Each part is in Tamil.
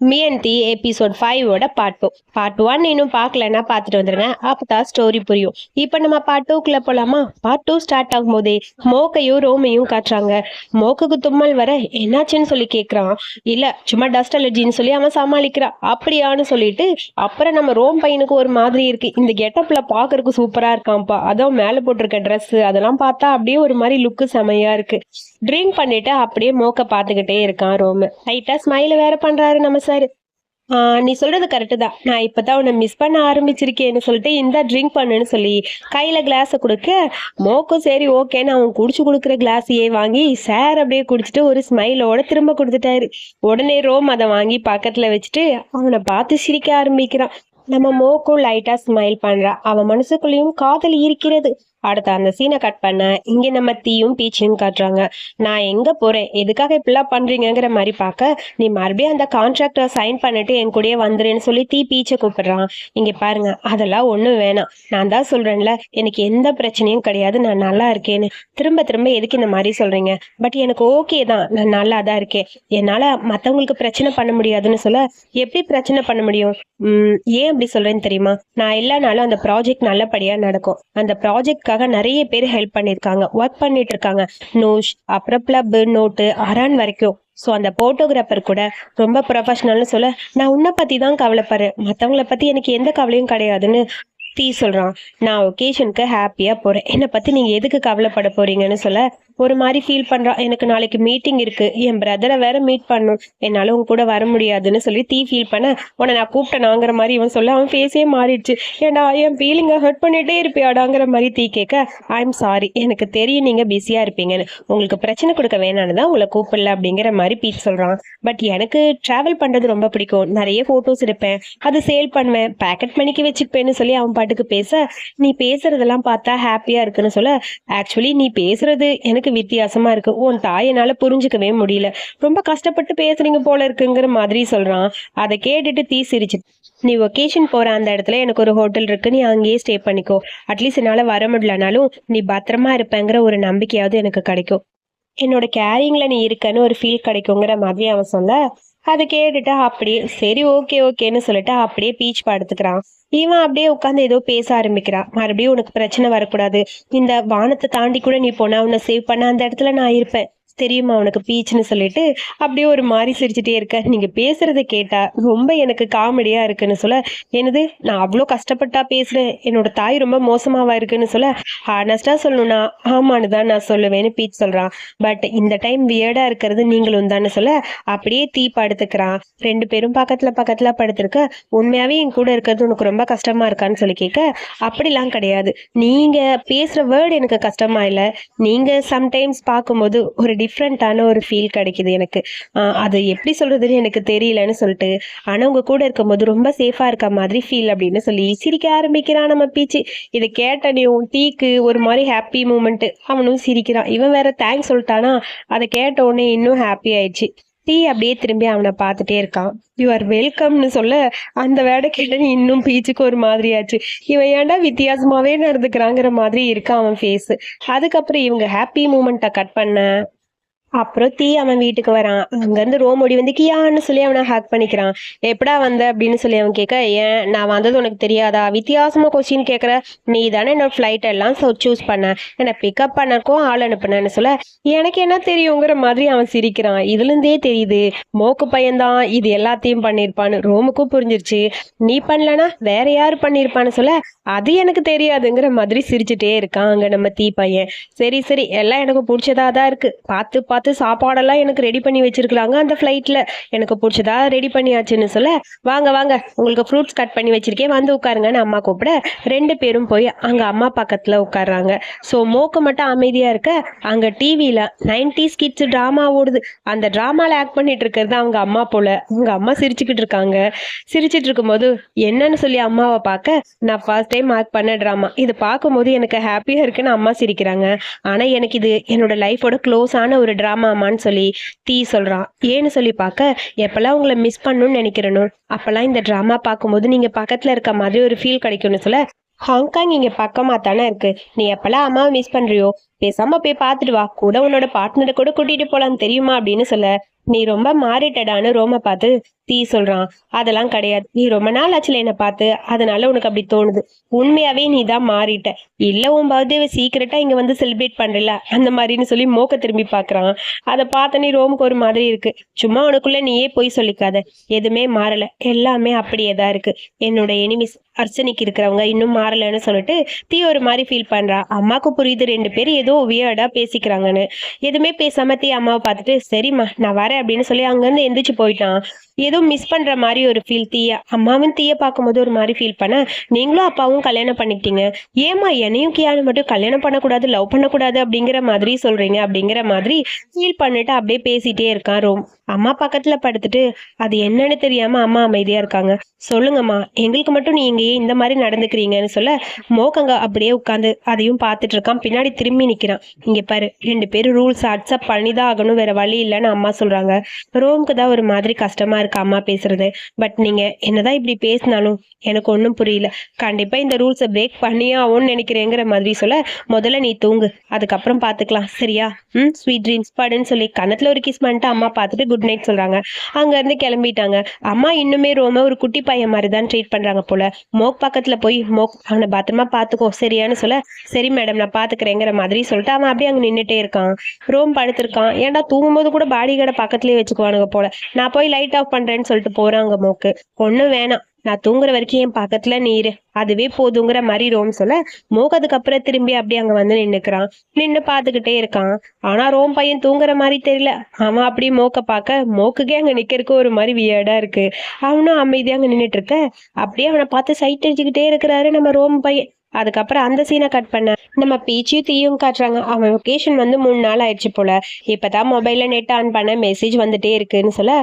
மிஎன்டி எபிசோட் ஃபைவோட பார்ட் டூ பார்ட் ஒன் இன்னும் பார்க்கலன்னா பார்த்துட்டு வந்துருங்க. அப்போ தான் ஸ்டோரி புரியும். இப்போ நம்ம பார்ட் டூக்குள்ளே போகலாமா பார்ட் டூ ஸ்டார்ட் ஆகும் போதே மோக்கையும் ரோமையும் காட்டுறாங்க. மோக்குக்கு தும்மல் வர என்னாச்சுன்னு சொல்லி கேட்குறான் இல்லை சும்மா டஸ்ட் அலர்ஜின்னு சொல்லி அவன் சமாளிக்கிறான் அப்படியான்னு சொல்லிட்டு அப்புறம் நம்ம ரோம் பையனுக்கு ஒரு மாதிரி இருக்கு. இந்த கெட்டப்பில் பார்க்கறதுக்கு சூப்பராக இருக்கான்ப்பா. அதான் மேலே போட்டிருக்க ட்ரெஸ்ஸு அதெல்லாம் பார்த்தா அப்படியே ஒரு மாதிரி லுக்கு செமையா இருக்கு. ட்ரிங்க் பண்ணிட்டு அப்படியே மோக்க பார்த்துக்கிட்டே இருக்கான் ரோம். லைட்டாக ஸ்மைல் வேற பண்றாரு நம்ம சார். நீ சொல்றது கரெக்டு தான். நான் இப்பதான் உன்னை மிஸ் பண்ண ஆரம்பிச்சிருக்கேன்னு சொல்லிட்டு இந்த ட்ரிங்க் பண்ணுன்னு சொல்லி கையில கிளாஸை கொடுக்க மோக்கும் சரி ஓகேன்னு அவன் குடிச்சு கொடுக்குற கிளாஸையே வாங்கி சார் அப்படியே குடிச்சிட்டு ஒரு ஸ்மைலோட திரும்ப கொடுத்துட்டாரு. உடனே ரோம் அதை வாங்கி பக்கத்துல வச்சுட்டு அவனை பார்த்து சிரிக்க ஆரம்பிக்கிறான். நம்ம மோக்கும் லைட்டா ஸ்மைல் பண்றா. அவன் மனசுக்குள்ளேயும் காதல் இருக்கிறது. அடுத்த அந்த சீனை கட் பண்ண இங்க நம்ம தீயும் பீச்சையும் காட்டுறாங்க. நான் எங்க போறேன்? எதுக்காக இப்படிலாம் பண்றீங்கிற மாதிரி பார்க்க நீ மறுபடியும் அந்த கான்ட்ராக்டை சைன் பண்ணிட்டு என் கூடயே வந்துருன்னு சொல்லி தீ பீச்சை கூப்பிடுறான். இங்க பாருங்க அதெல்லாம் ஒண்ணும் வேணாம். நான் தான் சொல்றேன்ல எனக்கு எந்த பிரச்சனையும் கிடையாது நான் நல்லா இருக்கேன்னு. திரும்ப திரும்ப எதுக்கு இந்த மாதிரி சொல்றீங்க? பட் எனக்கு ஓகே தான் நான் நல்லா தான் இருக்கேன். என்னால மத்தவங்களுக்கு பிரச்சனை பண்ண முடியாதுன்னு சொல்ல எப்படி பிரச்சனை பண்ண முடியும்? உம் ஏன் அப்படி சொல்றேன்னு தெரியுமா? நான் இல்லைனாலும் அந்த ப்ராஜெக்ட் நல்லபடியா நடக்கும். அந்த ப்ராஜெக்ட்காக நிறைய பேர் ஹெல்ப் பண்ணியிருக்காங்க ஒர்க் பண்ணிட்டு இருக்காங்க நோஷ் அப்புறம் பிளப் நோட்டு அரான் வரைக்கும். ஸோ அந்த போட்டோகிராஃபர் கூட ரொம்ப ப்ரொஃபஷனல்னு சொல்ல நான் உன்னை பற்றி தான் கவலைப்படுறேன். மற்றவங்கள பற்றி எனக்கு எந்த கவலையும் கிடையாதுன்னு தீ சொல்கிறான் நான் ஒகேஷனுக்கு ஹாப்பியாக போகிறேன் என்னை பற்றி நீங்கள் எதுக்கு கவலைப்பட போறீங்கன்னு சொல்ல ஒரு மாதிரி ஃபீல் பண்ணுறான் எனக்கு நாளைக்கு மீட்டிங் இருக்குது என் பிரதரை வேற மீட் பண்ணும் என்னால் உங்க கூட வர முடியாதுன்னு சொல்லி தீ ஃபீல் பண்ண உன்னை நான் கூப்பிட்டேனாங்கிற மாதிரி இவன் சொல்ல அவன் ஃபேஸே மாறிடுச்சு. ஏன்டா என் ஃபீலிங்கை ஹர்ட் பண்ணிட்டே இருப்பியாடாங்கிற மாதிரி தீ கேட்க ஐ எம் சாரி எனக்கு தெரியும் நீங்கள் பிஸியாக இருப்பீங்கன்னு. உங்களுக்கு பிரச்சனை கொடுக்க வேணான்னு தான் உங்களை கூப்பிடல அப்படிங்கிற மாதிரி பீச் சொல்கிறான் பட் எனக்கு ட்ராவல் பண்ணுறது ரொம்ப பிடிக்கும். நிறைய ஃபோட்டோஸ் எடுப்பேன். அது சேல் பண்ணுவேன். பேக்கெட் பண்ணிக்கு வச்சுப்பேன்னு சொல்லி அவன் பாட்டுக்கு பேச நீ பேசுறதெல்லாம் பார்த்தா ஹாப்பியாக இருக்குன்னு சொல்ல ஆக்சுவலி நீ பேசுறது எனக்கு வித்தியாசமா இருக்கு? உன் தாய் என்னால புரிஞ்சுக்கவே முடியல. ரொம்ப கஷ்டப்பட்டு பேசுறீங்க போல இருக்குங்கிற மாதிரி சொல்றான். அதை கேட்டுட்டு தீ சிரிச்சு நீ ஒகேஷன் போற அந்த இடத்துல எனக்கு ஒரு ஹோட்டல் இருக்கு. நீ அங்கேயே ஸ்டே பண்ணிக்கோ. அட்லீஸ்ட் என்னால வர முடியலனாலும் நீ பத்திரமா இருப்பேங்கிற ஒரு நம்பிக்கையாவது எனக்கு கிடைக்கும். என்னோட கேரிங்ல நீ இருக்கன்னு ஒரு ஃபீல் கிடைக்குங்கிற மாதிரி அவன் சொல்ல அதை கேட்டுட்டு அப்படியே சரி ஓகே ஓகேன்னு சொல்லிட்டு அப்படியே பீச் படுத்துக்கிறான். இவன் அப்படியே உட்காந்து ஏதோ பேச ஆரம்பிக்கிறான். மறுபடியும் உனக்கு பிரச்சனை வரக்கூடாது. இந்த வானத்தை தாண்டி கூட நீ போனா உன்னை சேவ் பண்ண அந்த இடத்துல நான் இருப்பேன். தெரியுமா உனக்கு பீச்னு சொல்லிட்டு? அப்படியே ஒரு மாதிரி சிரிச்சுட்டே இருக்க. நீங்க பேசுறத கேட்டா ரொம்ப எனக்கு காமெடியா இருக்குன்னு சொல்ல. என்னது? நான் அவ்வளோ கஷ்டப்பட்டா பேசுறேன். என்னோட தாய் ரொம்ப மோசமாவா இருக்குன்னு சொல்ல. ஹானஸ்டா சொல்லணும்னா ஆமான்னு தான் நான் சொல்லுவேன்னு பீச் சொல்றான். பட் இந்த டைம் வியர்டா இருக்கிறது நீங்களும் தானே சொல்ல. அப்படியே தீ படுத்துக்கிறான். ரெண்டு பேரும் பக்கத்துல பக்கத்துல படுத்திருக்க. உண்மையாவே என் கூட இருக்கிறது உனக்கு ரொம்ப கஷ்டமா இருக்கான்னு சொல்லி கேட்க. அப்படிலாம் கிடையாது. நீங்க பேசுற வேர்டு எனக்கு கஷ்டமா இல்லை. நீங்க சம்டைம்ஸ் பார்க்கும்போது ஒரு டிஃப்ரெண்ட்டான ஒரு ஃபீல் கிடைக்குது எனக்கு. ஆஹ் அது எப்படி சொல்றதுன்னு எனக்கு தெரியலன்னு சொல்லிட்டு ஆனா உங்க கூட இருக்கும்போது ரொம்ப சேஃபா இருக்க மாதிரி ஃபீல் அப்படின்னு சொல்லி சிரிக்க ஆரம்பிக்கிறான் நம்ம பீச்சு. இதை கேட்டனையும் டீக்கு ஒரு மாதிரி ஹாப்பி மூமெண்ட் அவனும் சிரிக்கிறான். இவன் வேற தேங்க்ஸ் சொல்லிட்டானா? அதை கேட்ட உடனே இன்னும் ஹாப்பி ஆயிடுச்சு. டீ அப்படியே திரும்பி அவனை பார்த்துட்டே இருக்கான். யூ ஆர் வெல்கம்னு சொல்ல அந்த வேடை கேட்ட இன்னும் பீச்சுக்கு ஒரு மாதிரியாச்சு இவன் ஏன்டா வித்தியாசமாவே நடந்துக்கிறாங்கிற மாதிரி இருக்கான் அவன் ஃபேஸ் அதுக்கப்புறம் இவங்க ஹாப்பி மூமெண்ட்டை கட் பண்ண அப்புறம் தீ அவன் வீட்டுக்கு வரான். அங்கேருந்து ரோமோடி வந்து கியான்னு சொல்லி அவனை ஹேக் பண்ணிக்கிறான். எப்படா வந்த? அப்படின்னு சொல்லி அவன் கேட்க ஏன் நான் வந்தது உனக்கு தெரியாதா? வித்தியாசமா கொஸ்டின் கேட்குற. நீ தானே என்னோட ஃப்ளைட் எல்லாம் சூஸ் பண்ண. என்னை பிக்கப் பண்ணக்கும் ஆள் அனுப்புனேன்னு சொல்ல. எனக்கு என்ன தெரியுங்கிற மாதிரி அவன் சிரிக்கிறான். இதுலேருந்தே தெரியுது மோக்கு பையன்தான் இது எல்லாத்தையும் பண்ணியிருப்பான்னு ரோமுக்கும் புரிஞ்சிருச்சு. நீ பண்ணலனா வேற யார் பண்ணியிருப்பான்னு சொல்ல? அது எனக்கு தெரியாதுங்கிற மாதிரி சிரிச்சுட்டே இருக்கான் அங்கே நம்ம தீ பையன். சரி சரி எல்லாம் எனக்கு பிடிச்சதா தான் இருக்கு. பார்த்து பார்த்து சாப்பாடெல்லாம் எனக்கு ரெடி பண்ணி வச்சிருக்கலாங்க அந்த ஃப்ளைட்டில் எனக்கு பிடிச்சதா ரெடி பண்ணியாச்சுன்னு சொல்ல வாங்க வாங்க உங்களுக்கு ஃப்ரூட்ஸ் கட் பண்ணி வச்சிருக்கேன். வந்து உட்காருங்கன்னு அம்மா கூப்பிட. ரெண்டு பேரும் போய் அங்கே அம்மா பக்கத்தில் உட்கார்றாங்க. ஸோ மோக்கு மட்டும் அமைதியாக இருக்க அங்கே டிவியில் நைன்டிஸ் கிட்ஸ் ட்ராமா ஓடுது. அந்த ட்ராமாவில் ஆக்ட் பண்ணிட்டு இருக்கிறது அவங்க அம்மா போல. அவங்க அம்மா சிரிச்சுக்கிட்டு இருக்காங்க. சிரிச்சிட்டு இருக்கும்போது என்னன்னு சொல்லி அம்மாவை பார்க்க நான் ஃபர்ஸ்ட் டைம் ஆக்ட் பண்ண ட்ராமா இது பார்க்கும்போது எனக்கு ஹாப்பியாக இருக்குன்னு அம்மா சிரிக்கிறாங்க. ஆனால் எனக்கு இது என்னோட லைஃபோட க்ளோஸான ஒரு ட்ராமா ஆமாமான்னு சொல்லி தீ சொல்கிறான் ஏன்னு சொல்லி பார்க்க எப்போல்லாம் உங்களை மிஸ் பண்ணணும்னு நினைக்கிறேனோ அப்போல்லாம் இந்த ட்ராமா பார்க்கும்போது நீங்கள் பக்கத்தில் இருக்க மாதிரி ஒரு ஃபீல் கிடைக்கும்னு சொல்ல ஹாங்காங் இங்கே பக்கமாக தானே இருக்கு. நீ எப்போல்லாம் அம்மாவை மிஸ் பண்ணுறியோ பேசாம போய் பார்த்துட்டு வா. கூட உன்னோட பார்ட்னரை கூட கூட்டிட்டு போலாம் தெரியுமா அப்படின்னு சொல்ல. நீ ரொம்ப மாறிட்டடான்னு ரோம பார்த்து தீ சொல்றான். அதெல்லாம் கிடையாது. நீ ரொம்ப நாள் ஆச்சுல என்ன பார்த்து. அதனால உனக்கு அப்படி தோணுது. உண்மையாவே நீ தான் மாறிட்ட. இல்ல உன் பர்த்டேவை சீக்கிரட்டா இங்க வந்து செலிப்ரேட் பண்றல. அந்த மாதிரின்னு சொல்லி மோக்க திரும்பி பாக்குறான் அதை பார்த்த நீ ரோமுக்கு ஒரு மாதிரி இருக்கு. சும்மா உனக்குள்ள நீயே போய் சொல்லிக்காத. எதுவுமே மாறல. எல்லாமே அப்படியே தான் இருக்கு. என்னோட எனிமிஸ் அர்ச்சனைக்கு இருக்கிறவங்க இன்னும் மாறலன்னு சொல்லிட்டு தீ ஒரு மாதிரி ஃபீல் பண்றா. அம்மாவுக்கு புரியுது. ரெண்டு பேரும் ஏதோ வியர்டா பேசிக்கிறாங்கன்னு. எதுவுமே பேசாமல் தீ அம்மாவை பார்த்துட்டு சரிம்மா நான் வரேன் அப்படின்னு சொல்லி அங்கேருந்து எந்திரிச்சு போயிட்டான். ஏதோ மிஸ் பண்ற மாதிரி ஒரு ஃபீல் தீய அம்மாவும் தீய பார்க்கும்போது ஒரு மாதிரி ஃபீல் பண்ண நீங்களும் அப்பாவும் கல்யாணம் பண்ணிக்கிட்டீங்க. ஏமா என்னையும் கியானு மட்டும் கல்யாணம் பண்ணக்கூடாது லவ் பண்ணக்கூடாது அப்படிங்கிற மாதிரி சொல்றீங்க அப்படிங்கிற மாதிரி ஃபீல் பண்ணிட்டு அப்படியே பேசிட்டே இருக்கான் ரோம் அம்மா பக்கத்துல படுத்துட்டு அது என்னன்னு தெரியாம அம்மா அமைதியா இருக்காங்க. சொல்லுங்கம்மா எங்களுக்கு மட்டும் நீங்க ஏன் இந்த மாதிரி நடந்துக்கிறீங்கன்னு சொல்ல மோகங்க அப்படியே உட்காந்து அதையும் பார்த்துட்டு இருக்கான். பின்னாடி திரும்பி நிக்கிறான். இங்க பாரு ரெண்டு பேரும் ரூல்ஸ் அக்செப்ட் பண்ணிதான் ஆகணும் வேற வழி இல்லைன்னு அம்மா சொல்றாங்க. ரோமுக்கு தான் ஒரு மாதிரி கஷ்டமா இருக்க அம்மா பேசுறது. பட் நீங்க என்னதான் இப்படி பேசினாலும் எனக்கு ஒன்றும் புரியல. கண்டிப்பா இந்த ரூல்ஸை பிரேக் பண்ணியே ஆகும்னு நினைக்கிறேங்கிற மாதிரி சொல்ல முதல்ல நீ தூங்கு. அதுக்கப்புறம் பார்த்துக்கலாம் சரியா? ம் ஸ்வீட் ட்ரீம்ஸ் பாடுன்னு சொல்லி கன்னத்துல ஒரு கிஸ் பண்ணிட்டு அம்மா பார்த்துட்டு குட் நைட் சொல்றாங்க. அங்க இருந்து கிளம்பிட்டாங்க. அம்மா இன்னுமே ரோம ஒரு குட்டி பையன் மாதிரி தான் ட்ரீட் பண்றாங்க போல. மோக் பக்கத்துல போய் மோக் அவனை பத்திரமா பாத்துக்கோ. சரியான்னு சொல்ல சரி மேடம் நான் பாத்துக்கிறேங்கிற மாதிரி சொல்லிட்டு அவன் அப்படியே அங்க நின்னுட்டே இருக்கான். ரோம் படுத்திருக்கான். ஏன்டா தூங்கும்போது கூட பாடி கடை பக்கத்துலயே வச்சுக்குவானுங்க போல. நான் போய் லைட் ஆஃப் பண்றேன்னு சொல்லிட்டு போறாங்க மோக்கு. ஒண்ணும் வேணாம். நான் தூங்குற வரைக்கும் என் பக்கத்துல நீரு அதுவே போதுங்கிற மாதிரி ரோம் சொல்ல மோக் அதுக்கப்புறம் திரும்பி அப்படியே அங்க வந்து நின்னுக்கிறான். நின்னு பாத்துக்கிட்டே இருக்கான். ஆனா ரோம் பையன் தூங்குற மாதிரி தெரியல. அவன் அப்படியே மோக்க பார்க்க மோக்குக்கே அங்க நிக்கிறதுக்கு ஒரு மாதிரி வியர்டா இருக்கு. அவனும் அமைதியா அங்க நின்னுட்டு இருக்க. அப்படியே அவனை பார்த்து சைட் அடிச்சுக்கிட்டே இருக்கிறாரு நம்ம ரோம் பையன். அதுக்கப்புறம் அந்த சீனை கட் பண்ண. நம்ம பீச்சியும் தீயும் காட்டுறாங்க. அவன் லொகேஷன் வந்து மூணு நாள் ஆயிடுச்சு போல. இப்பதான் மொபைல்ல நெட் ஆன் பண்ண மெசேஜ் வந்துட்டே இருக்குன்னு சொல்ல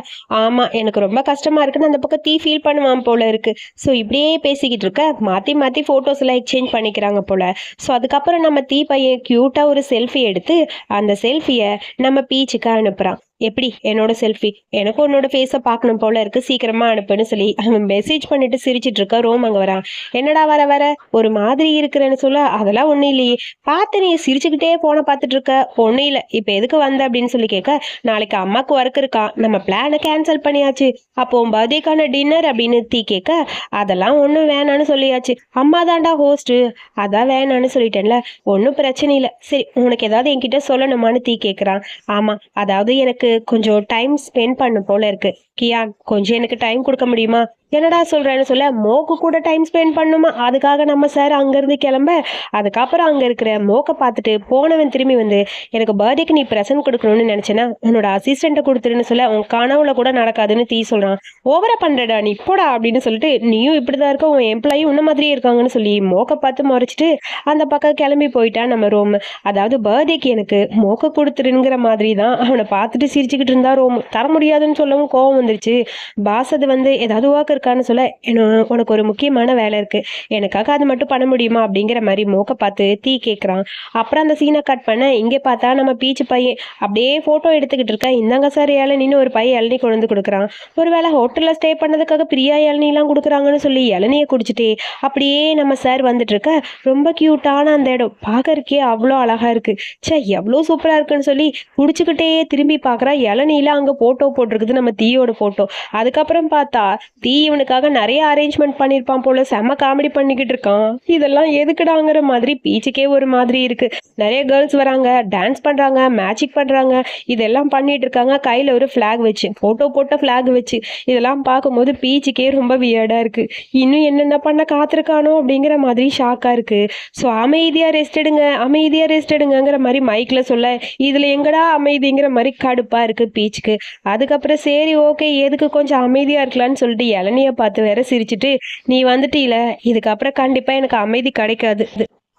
ஆமா எனக்கு ரொம்ப கஷ்டமா இருக்குன்னு அந்த பக்கம் தீ ஃபீல் பண்ணுவான் போல இருக்கு. ஸோ இப்படியே பேசிக்கிட்டு இருக்க. மாத்தி மாத்தி போட்டோஸ் எல்லாம் எக்ஸ்சேஞ்ச் பண்ணிக்கிறாங்க போல. ஸோ அதுக்கப்புறம் நம்ம தீ பையன் கியூட்டா ஒரு செல்ஃபி எடுத்து அந்த செல்ஃபியை நம்ம பீச்சுக்கு அனுப்புறான். எப்படி? என்னோட செல்ஃபி எனக்கும் உன்னோட ஃபேஸை பார்க்கணும் போல இருக்கு. சீக்கிரமா அனுப்புன்னு சொல்லி அவன் மெசேஜ் பண்ணிட்டு சிரிச்சிட்டு இருக்க. ரோம் அங்க வரான். என்னடா வர வர? ஒரு மாதிரி இருக்கிறேன்னு சொல்ல அதெல்லாம் ஒன்றும் இல்லையே. பார்த்து நீ சிரிச்சுக்கிட்டே போன பார்த்துட்டு இருக்க. ஒன்றும் இல்லை. இப்போ எதுக்கு வந்த? அப்படின்னு சொல்லி கேட்க நாளைக்கு அம்மாக்கு ஒர்க் இருக்கா. நம்ம பிளானை கேன்சல் பண்ணியாச்சு. அப்போ உன் பர்த்டேக்கான டின்னர் அப்படின்னு தீ கேட்க அதெல்லாம் ஒன்றும் வேணான்னு சொல்லியாச்சு. அம்மா தாண்டா ஹோஸ்ட்டு அதான் வேணான்னு சொல்லிட்டேன்ல. ஒன்றும் பிரச்சனை இல்லை. சரி உனக்கு ஏதாவது என்கிட்ட சொல்லணுமான்னு தீ கேட்குறான். ஆமாம் அதாவது எனக்கு கொஞ்சம் டைம் ஸ்பெண்ட் பண்ண போல இருக்கு. கியான் கொஞ்சம் எனக்கு டைம் கொடுக்க முடியுமா? என்னடா சொல்றேன்னு சொல்ல மோக்கு கூட டைம் ஸ்பெண்ட் பண்ணுமா? அதுக்காக நம்ம சார் அங்கேருந்து கிளம்ப. அதுக்கப்புறம் அங்கே இருக்கிற மோக்கை பார்த்துட்டு போனவன் திரும்பி வந்து எனக்கு பர்த்டேக்கு நீ ப்ரெசன்ட் கொடுக்கணும்னு நினச்சேன்னா உன்னோட அசிஸ்டண்ட்டை கொடுத்துருன்னு சொல்ல உன் கனவுல கூட நடக்காதுன்னு தீ சொல்கிறான் ஓவரா பண்ணுறடா நீ போடா அப்படின்னு சொல்லிட்டு நீயும் இப்படி தான் இருக்க உன் எம்ப்ளாயும் உன்ன மாதிரியே இருக்காங்கன்னு சொல்லி மோக்கை பார்த்து முறைச்சிட்டு அந்த பக்கம் கிளம்பி போயிட்டான் நம்ம ரூம் அதாவது பர்த்டேக்கு எனக்கு மோக்க கொடுத்துருங்கிற மாதிரி தான் அவனை பார்த்துட்டு சிரிச்சுக்கிட்டு இருந்தா ரோம். தர முடியாதுன்னு சொல்லவும் கோவம் வந்துருச்சு. பாஸ் அது வந்து ஏதாவது ஒர்க் இருக்கான்னு சொல்ல "என்ன- உனக்கு ஒரு முக்கியமான வேலை இருக்கு. எனக்காக அது மட்டும் பண்ண முடியுமா? அப்படிங்கிற மாதிரி மோக்க பார்த்து தீ கேட்குறான் அப்புறம் அந்த சீனை கட் பண்ண இங்கே பார்த்தா நம்ம பீச்சு பையன். அப்படியே ஃபோட்டோ எடுத்துக்கிட்டு இருக்கேன் இந்தாங்க சார் இளநின்னு ஒரு பையன் இளநீ கொண்டு வந்து கொடுக்குறான். ஒருவேளை ஹோட்டலில் ஸ்டே பண்ணதுக்காக பிரியா இளநீலாம் கொடுக்குறாங்கன்னு சொல்லி இளநியை குடிச்சிட்டே அப்படியே நம்ம சார் வந்துட்டு இருக்க ரொம்ப க்யூட்டான அந்த இடம். பார்க்கறக்கே அவ்வளோ அழகா இருக்கு. ச்சே எவ்வளோ சூப்பராக இருக்குன்னு சொல்லி குடிச்சுக்கிட்டே திரும்பி பார்க்குறா இளநீல அங்கே ஃபோட்டோ போட்டிருக்குது நம்ம தீயோட ஃபோட்டோ அதுக்கப்புறம் பார்த்தா தீ இவனுக்காக நிறைய அரேஞ்ச்மெண்ட் பண்ணியிருப்பான் போல செம்ம காமெடி பண்ணிக்கிட்டு இருக்கான். இதெல்லாம் எதுக்குடாங்கிற மாதிரி பீச்சுக்கே ஒரு மாதிரி இருக்கு. நிறைய கேர்ள்ஸ் வராங்க டான்ஸ் பண்றாங்க மேஜிக் பண்றாங்க. இதெல்லாம் பண்ணிட்டு இருக்காங்க கையில் ஒரு ஃப்ளாக் வச்சு ஃபோட்டோ போட்ட ஃப்ளாக் வச்சு. இதெல்லாம் பார்க்கும்போது பீச்சுக்கே ரொம்ப வியர்டாக இருக்கு. இன்னும் என்னென்ன பண்ண காத்திருக்கானோ அப்படிங்கிற மாதிரி ஷாக்காக இருக்கு. ஸோ அமைதியாக ரெஸ்ட் எடுங்க அமைதியாக ரெஸ்ட் எடுங்கிற மாதிரி மைக்கில் சொல்ல இதில் எங்கடா அமைதிங்கிற மாதிரி கடுப்பு இருக்கு பீச்சுக்கு. அதுக்கப்புறம் சரி ஓகே எதுக்கு கொஞ்சம் அமைதியா இருக்கலாம்னு சொல்லிட்டு இளநிய பார்த்து வேற சிரிச்சிட்டு நீ வந்துட்டீல இதுக்கப்புறம் கண்டிப்பா எனக்கு அமைதி கிடைக்காது.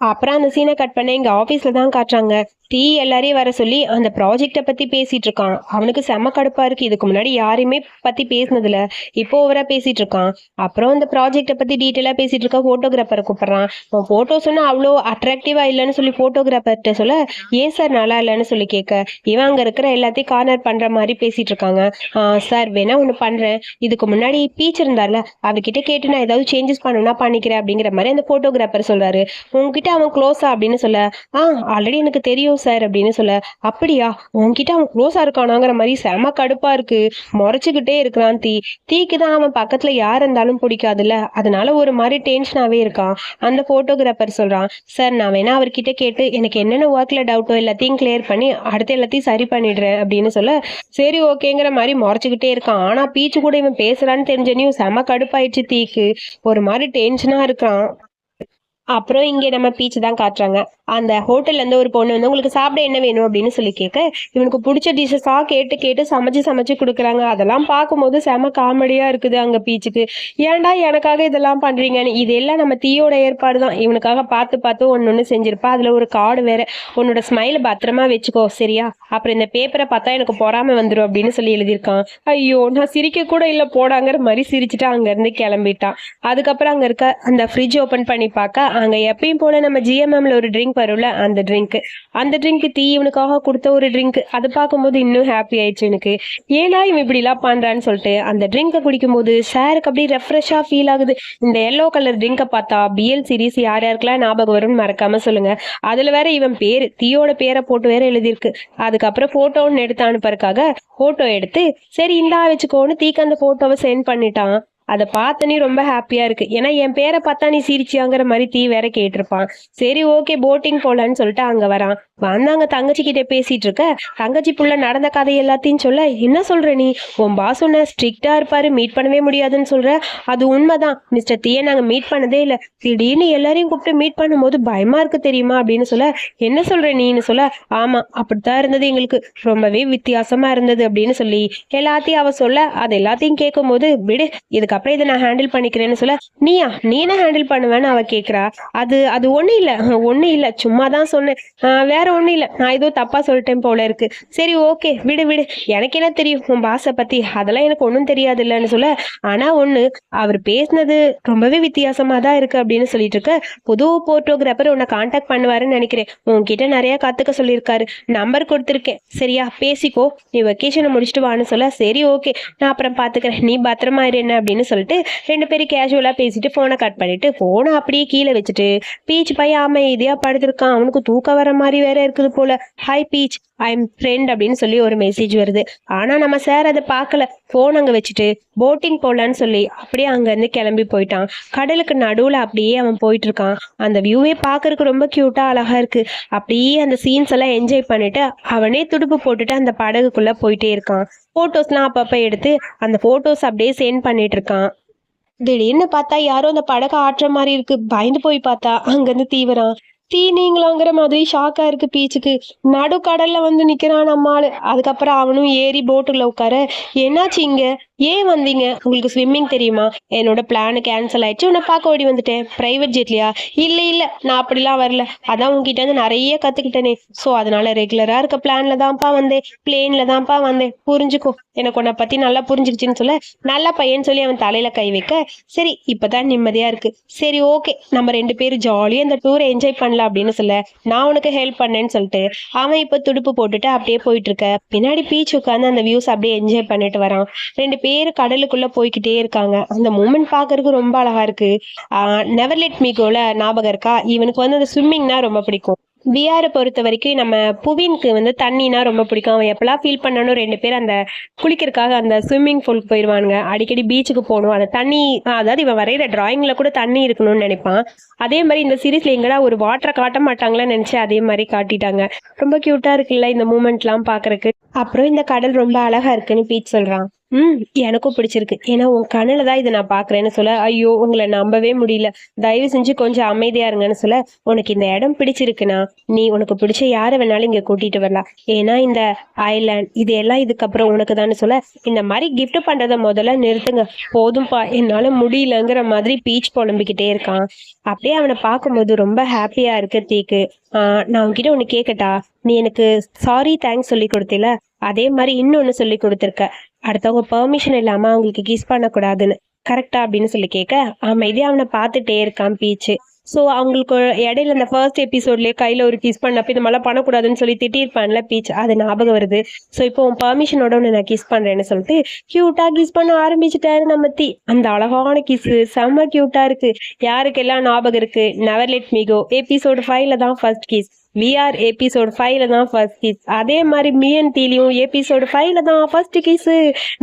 அப்புறம் அந்த சீனை கட் பண்ண எங்கள் ஆபீஸ்ல தான் காட்டுறாங்க. டீ எல்லாரையும் வர சொல்லி அந்த ப்ராஜெக்டை பத்தி பேசிட்டு இருக்கான். அவனுக்கு செம கடுப்பா இருக்கு. இதுக்கு முன்னாடி யாரையுமே பத்தி பேசினதில்ல. இப்போ ஓவரா பேசிட்டு இருக்கான். அப்புறம் அந்த ப்ராஜெக்டை பத்தி டீட்டெயிலாக பேசிட்டு இருக்கான் ஃபோட்டோகிராஃபரை கூப்பிட்றான். உன் போட்டோ சொன்னா அவ்வளோ அட்ராக்டிவா இல்லைன்னு சொல்லி ஃபோட்டோகிராஃபர்கிட்ட சொல்ல ஏன் சார் நல்லா இல்லைன்னு சொல்லி கேட்க. இவன் அங்க இருக்கிற எல்லாத்தையும் கார்னர் பண்ற மாதிரி பேசிட்டு இருக்காங்க. சார் வேணா ஒன்று பண்றேன். இதுக்கு முன்னாடி பீச் இருந்தார்ல அவர்கிட்ட கேட்டு நான் ஏதாவது சேஞ்சஸ் பண்ணணும்னா பண்ணிக்கிறேன். அப்படிங்கிற மாதிரி அந்த ஃபோட்டோகிராஃபர் சொல்றாரு. உங்ககிட்ட உன்கிட்ட அவன் க்ளோஸா அப்படின்னு சொல்ல ஆ ஆல்ரெடி எனக்கு தெரியும் சார் அப்படின்னு சொல்ல அப்படியா? உன்கிட்ட அவன் க்ளோஸா இருக்கானாங்கிற மாதிரி செம கடுப்பா இருக்கு. முறைச்சுக்கிட்டே இருக்கிறான் தீ. தீக்கு தான் அவன் பக்கத்துல யார் இருந்தாலும் பிடிக்காதுல்ல. அதனால ஒரு மாதிரி டென்ஷனாவே இருக்கான். அந்த போட்டோகிராஃபர் சொல்றான் சார் நான் வேணா அவர்கிட்ட கேட்டு எனக்கு என்னென்ன ஒர்க்ல டவுட்டோ எல்லாத்தையும் கிளியர் பண்ணி அடுத்து எல்லாத்தையும் சரி பண்ணிடுறேன் அப்படின்னு சொல்ல சரி ஓகேங்கிற மாதிரி முறைச்சுக்கிட்டே இருக்கான். ஆனா பீச்சு கூட இவன் பேசுறான்னு தெரிஞ்சனையும் செம கடுப்பாயிடுச்சு தீக்கு. ஒரு மாதிரி டென்ஷனா இருக்கான் அப்புறம் இங்கே நம்ம பீச் தான் காட்டுறாங்க. அந்த ஹோட்டல்ல இருந்து ஒரு பொண்ணு வந்து உங்களுக்கு சாப்பிட என்ன வேணும்? அப்படின்னு சொல்லி கேட்க இவனுக்கு பிடிச்ச டிஷ்ஷஸாக கேட்டு கேட்டு சமைச்சு சமைச்சு கொடுக்குறாங்க. அதெல்லாம் பார்க்கும்போது செம காமெடியாக இருக்குது அங்கே பீச்சுக்கு. ஏன்டா எனக்காக இதெல்லாம் பண்ணுறீங்கன்னு இதெல்லாம் நம்ம தீயோட ஏற்பாடு தான். இவனுக்காக பார்த்து பார்த்து ஒன்று ஒன்று செஞ்சிருப்பா. அதில் ஒரு கார்டு வேற. உன்னோட ஸ்மைலை பத்திரமா வச்சுக்கோ சரியா? அப்புறம் இந்த பேப்பரை பார்த்தா எனக்கு பொறாமல் வந்துடும் அப்படின்னு சொல்லி எழுதியிருக்கான். ஐயோ நான் சிரிக்க கூட இல்லை போடாங்கிற மாதிரி சிரிச்சுட்டு அங்கேருந்து கிளம்பிட்டான். அதுக்கப்புறம் அங்கே இருக்க அந்த ஃப்ரிட்ஜ் ஓப்பன் பண்ணி பார்க்க அங்கே எப்பயும் போல நம்ம ஜிஎம்எம்ல ஒரு ட்ரிங்க் வரும்ல அந்த ட்ரிங்க் அந்த ட்ரிங்க் தீ இவனுக்காக கொடுத்த ஒரு ட்ரிங்க் அதை பார்க்கும்போது இன்னும் ஹாப்பி ஆயிடுச்சு எனக்கு. ஏன்னா இவன் இப்படிலாம் பண்றான்னு சொல்லிட்டு அந்த ட்ரிங்கை குடிக்கும்போது சாருக்கு அப்படியே ரெஃப்ரெஷ்ஷாக ஃபீல் ஆகுது. இந்த எல்லோ கலர் ட்ரிங்கை பார்த்தா பிஎல் சீரிஸ் யார் யாருக்கெல்லாம் ஞாபகம் வரும்னு மறக்காம சொல்லுங்க. அதுல வேற இவன் பேர் தீயோட பேரை போட்டு வேற எழுதியிருக்கு. அதுக்கப்புறம் போட்டோன்னு எடுத்து அனுப்புறதுக்காக போட்டோ எடுத்து சரி இந்தா வச்சுக்கோன்னு தீக்கு அந்த போட்டோவை சென்ட் பண்ணிட்டான். அதை பார்த்தனே ரொம்ப ஹாப்பியா இருக்கு. ஏன்னா என் பேரை பார்த்தா நீ சிரிச்சியாங்கிற மாதிரி தீ வேற கேட்டிருப்பான். சரி ஓகே போட்டிங் போலான்னு சொல்லிட்டு அங்க வரான். வந்தாங்க தங்கச்சி கிட்ட பேசிட்டு இருக்க தங்கச்சி புள்ள நடந்த கதை எல்லாத்தையும் சொல்ல. என்ன சொல்ற நீ? உன் பாஸ் உன்ன ஸ்ட்ரிக்டா இருப்பாரு மீட் பண்ணவே முடியாதுன்னு சொல்ற. அது உண்மைதான். மிஸ்டர் தீய நாங்க மீட் பண்ணதே இல்ல. திடீர்னு எல்லாரையும் கூப்பிட்டு மீட் பண்ணும்போது பயமா இருக்கு தெரியுமா? அப்படின்னு சொல்ல என்ன சொல்ற நீன்னு சொல்ல? ஆமா அப்படித்தான் இருந்தது எங்களுக்கு. ரொம்பவே வித்தியாசமா இருந்தது அப்படின்னு சொல்லி எல்லாத்தையும் அவ சொல்ல அது எல்லாத்தையும் கேட்கும் போது விடு இதுக்கப்புறம் இதை நான் ஹேண்டில் பண்ணிக்கிறேன்னு சொல்ல நீயா நீ என்ன ஹேண்டில் பண்ணுவேன்னு அவ கேக்குறா. அது அது ஒண்ணும் இல்ல. ஒண்ணும் இல்ல. சும்மா தான் சொன்னேன். ஆஹ் வேற ஒண்ணும் இல்ல. நான் ஏதோ தப்பா சொல்லிட்டேன் போல இருக்கு. சரி ஓகே. விடு விடு. எனக்கு என்ன தெரியும்? உன் பாஸை பத்தி. அதெல்லாம் எனக்கு ஒன்றும் தெரியாது இல்லைன்னு சொல்ல ஆனா ஒண்ணு அவர் பேசினது ரொம்பவே வித்தியாசமா தான் இருக்கு அப்படின்னு சொல்லிட்டு இருக்க. புது போட்டோகிராஃபர் உன்னை காண்டாக்ட் பண்ணுவாருன்னு நினைக்கிறேன். உன்கிட்ட நிறைய கத்துக்க சொல்லியிருக்காரு. நம்பர் கொடுத்துருக்கேன். சரியா? பேசிக்கோ. நீ வெக்கேஷனை முடிச்சுட்டு வான்னு சொல்ல. சரி ஓகே. நான் அப்புறம் பாத்துக்கிறேன். நீ பத்திரமா இரு என்ன அப்படின்னு சொல்லிட்டு ரெண்டு பேரும் கேஷுவலா பேசிட்டு ஃபோனை கட் பண்ணிட்டு ஃபோனை அப்படியே கீழே வச்சுட்டு பீச் பையன் அமைதியாக படுத்திருக்கான். அவனுக்கு தூக்கம் வர மாதிரி வேற இருக்குது போல. Hi beach I am friend அப்படின்னு சொல்லி ஒரு மெசேஜ் வருது. ஆனா நம்ம சார் அதை பார்க்கல. போன் அங்க வச்சுட்டு போட்டிங் போகலான்னு சொல்லி அப்படியே அங்க இருந்து கிளம்பி போயிட்டான். கடலுக்கு நடுவுல அப்படியே அவன் போயிட்டு இருக்கான் அந்த வியூவே பார்க்கறதுக்கு ரொம்ப கியூட்டா அழகா இருக்கு. அப்படியே அந்த சீன்ஸ் எல்லாம் என்ஜாய் பண்ணிட்டு அவனே துடுப்பு போட்டுட்டு அந்த படகுக்குள்ள போயிட்டே இருக்கான். ஃபோட்டோஸ்லாம் அப்பப்போ எடுத்து அந்த ஃபோட்டோஸ் அப்படியே சென்ட் பண்ணிட்டு இருக்கான். திடீர்னு பார்த்தா யாரும் அந்த படகை ஆட்டுற மாதிரி இருக்கு. பயந்து போய் பார்த்தா அங்கிருந்து தீவிரம் தீ நீங்களாங்கிற மாதிரி ஷாக்கா இருக்கு பீச்சுக்கு. நடு கடல்ல வந்து நிக்கிறான் நம்மாளு. அதுக்கப்புறம் அவனும் ஏறி போட்டுல உட்கார என்னாச்சு இங்க? ஏன் வந்தீங்க? உங்களுக்கு ஸ்விம்மிங் தெரியுமா? என்னோட பிளானு கேன்சல் ஆயிடுச்சு. உன்னை பார்க்க ஓடி வந்துட்டேன். பிரைவேட் ஜெட்லியா இல்ல இல்ல. நான் அப்படிலாம் வரல. அதான் உங்ககிட்ட இருந்து நிறைய கத்துக்கிட்டேனே. ஸோ அதனால ரெகுலரா இருக்க பிளான்ல தான்ப்பா வந்தேன். பிளேன்ல தான்ப்பா வந்தேன். புரிஞ்சுக்கோ. எனக்கு உன்னை பத்தி நல்லா புரிஞ்சிருச்சுன்னு சொல்ல நல்ல பையன் சொல்லி அவன் தலையில கை வைக்க சரி இப்பதான் நிம்மதியா இருக்கு. சரி ஓகே நம்ம ரெண்டு பேரும் ஜாலியா இந்த டூரை என்ஜாய் பண்ணலாம் அப்படின்னு சொல்ல நான் உனக்கு ஹெல்ப் பண்ணேன்னு சொல்லிட்டு அவன் இப்ப துடுப்பு போட்டுட்டு அப்படியே போயிட்டு இருக்க. பின்னாடி பீச் உட்காந்து அந்த வியூஸ் அப்படியே என்ஜாய் பண்ணிட்டு வரான். ரெண்டு பேர் கடலுக்குள்ள போய்க்கிட்டே இருக்காங்க. அந்த மூமெண்ட் பாக்குறதுக்கு ரொம்ப அழகா இருக்கு. நெவர் லெட் மீ கோல ஞாபகம் இருக்கா? இவனுக்கு வந்து அந்த ஸ்விம்மிங்னா ரொம்ப பிடிக்கும். விஆரை பொறுத்த வரைக்கும் நம்ம புவினுக்கு வந்து தண்ணினா ரொம்ப பிடிக்கும். அவன் எப்பெல்லாம் ஃபீல் பண்ணனும் ரெண்டு பேர் அந்த குளிக்கிறதுக்காக அந்த ஸ்விம்மிங் பூலுக்கு போயிடுவானுங்க அடிக்கடி பீச்சுக்கு போகணும். அந்த தண்ணி ஆஹ் அதாவது இவன் வரைகிற டிராயிங்கில் கூட தண்ணி இருக்கணும்னு நினைப்பான். அதே மாதிரி இந்த சீரீஸ்ல எங்கடா ஒரு வாட்டரை காட்ட மாட்டாங்களான்னு நினச்சி அதே மாதிரி காட்டிட்டாங்க. ரொம்ப க்யூட்டாக இருக்குல்ல இந்த மூமெண்ட்லாம் பார்க்குறக்கு அப்புறம் இந்த கடல் ரொம்ப அழகா இருக்குன்னு பீச் சொல்றான். ம் எனக்கும் பிடிச்சிருக்கு. ஏன்னா உன் கண்ணில் தான் இதை நான் பார்க்குறேன்னு சொல்ல ஐயோ உங்களை நம்பவே முடியல. தயவு செஞ்சு கொஞ்சம் அமைதியா இருங்கன்னு சொல்ல உனக்கு இந்த இடம் பிடிச்சிருக்குன்னா நீ உனக்கு பிடிச்ச யாரை வேணாலும் இங்கே கூட்டிட்டு வரலாம். ஏன்னா இந்த ஐலாண்ட் இது எல்லாம் இதுக்கப்புறம் உனக்கு தான் சொல்ல இந்த மாதிரி கிஃப்ட் பண்றத முதல்ல நிறுத்துங்க. போதும்பா என்னால முடியலங்கிற மாதிரி பீச் புலம்பிக்கிட்டே இருக்கான். அப்படியே அவனை பார்க்கும்போது ரொம்ப ஹாப்பியா இருக்கு தீக்கு. ஆஹ் நான் உன்கிட்ட ஒன்று கேட்கட்டா நீ எனக்கு சாரி தேங்க்ஸ் சொல்லி கொடுத்தில அதே மாதிரி இன்னொன்னு சொல்லி கொடுத்துருக்க. அடுத்தவங்க பெர்மிஷன் இல்லாம அவங்களுக்கு கிஸ் பண்ணக்கூடாதுன்னு. கரெக்டா அப்படின்னு சொல்லி கேட்க அமைதியாக அவனை பார்த்துட்டே இருக்கான் பீச்சு. ஸோ அவங்களுக்கு இடையில அந்த ஃபர்ஸ்ட் எபிசோட்லேயே கையில் ஒரு கிஸ் பண்ணப்ப இந்த மாதிரிலாம் பண்ணக்கூடாதுன்னு சொல்லி திட்டிருப்பான்ல பீச் அது ஞாபகம் வருது. ஸோ இப்போ உன் பர்மிஷனோட உன்னை நான் கிஸ் பண்ணுறேன்னு சொல்லிட்டு க்யூட்டாக கிஸ் பண்ண ஆரம்பிச்சிட்டாரு நம்ம தீ அந்த அழகான கிஸ்ஸு செம்ம க்யூட்டாக இருக்கு. யாருக்கெல்லாம் ஞாபகம் இருக்கு? நெவர் லெட் மீகோ எபிசோடு ஃபைவ்ல தான் ஃபர்ஸ்ட் கிஸ் விஆர் எபிசோடு ஃபைவ்ல தான் ஃபர்ஸ்ட் கிஸ் அதே மாதிரி மியன் தீலியும் எபிசோடு ஃபைவ்ல தான் ஃபர்ஸ்ட் கிஸ்ஸு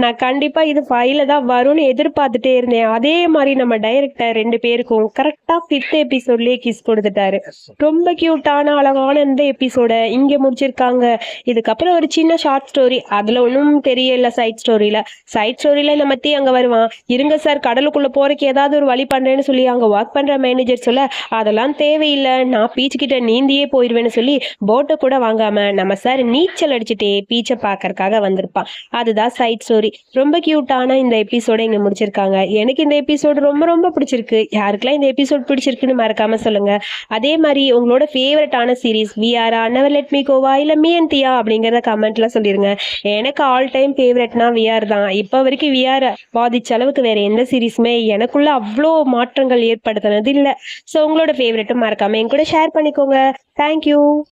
நான் கண்டிப்பாக இது ஃபைவ்ல தான் வரும்னு எதிர்பார்த்துட்டே இருந்தேன். அதே மாதிரி நம்ம டைரக்டர் ரெண்டு பேருக்கும் கரெக்டாக ஃபிஃப்த் எபிசோட்லேயே கிஸ் கொடுத்துட்டாரு. ரொம்ப க்யூட்டான அழகான இந்த எபிசோட இங்கே முடிச்சிருக்காங்க. இதுக்கப்புறம் ஒரு சின்ன ஷார்ட் ஸ்டோரி அதில் ஒன்றும் தெரியல சைட் ஸ்டோரியில் சைட் ஸ்டோரியில் நம்ம தீ அங்கே வருவான். இருங்க சார் கடலுக்குள்ளே போகிறக்கு ஏதாவது ஒரு வழி பண்ணுறேன்னு சொல்லி அங்கே ஒர்க் பண்ணுற மேனேஜர் சொல்ல அதெல்லாம் தேவையில்லை. நான் பீச் கிட்ட நீந்தியே வேணும்னு சொல்லி போட்டை கூட வாங்காம நம்ம சார் நீச்சல் அடிச்சுட்டே பீச்சை பார்க்கறக்காக வந்திருப்பான். அதுதான் சைட் ஸ்டோரி ரொம்ப கியூட்டான இந்த எபிசோட இங்கே முடிச்சிருக்காங்க. எனக்கு இந்த எபிசோடு ரொம்ப ரொம்ப பிடிச்சிருக்கு. யாருக்கெல்லாம் இந்த எபிசோட் பிடிச்சிருக்குன்னு மறக்காம சொல்லுங்க. அதே மாதிரி உங்களோட ஃபேவரட்டான சீரிஸ் விஆரா நெவர் லெட் மீ கோவா இல்லை மீ அண்ட் தியா அப்படிங்கிறத கமெண்ட்ல சொல்லிருங்க. எனக்கு ஆல் டைம் ஃபேவரட்னா விஆர் தான். இப்போ வரைக்கும் விஆர் பாதிச்ச அளவுக்கு வேற எந்த சீரீஸுமே எனக்குள்ள அவ்வளோ மாற்றங்கள் ஏற்படுத்தினது இல்லை. ஸோ உங்களோட ஃபேவரட்டும் மறக்காம என் கூட ஷேர் பண்ணிக்கோங்க. Thank you.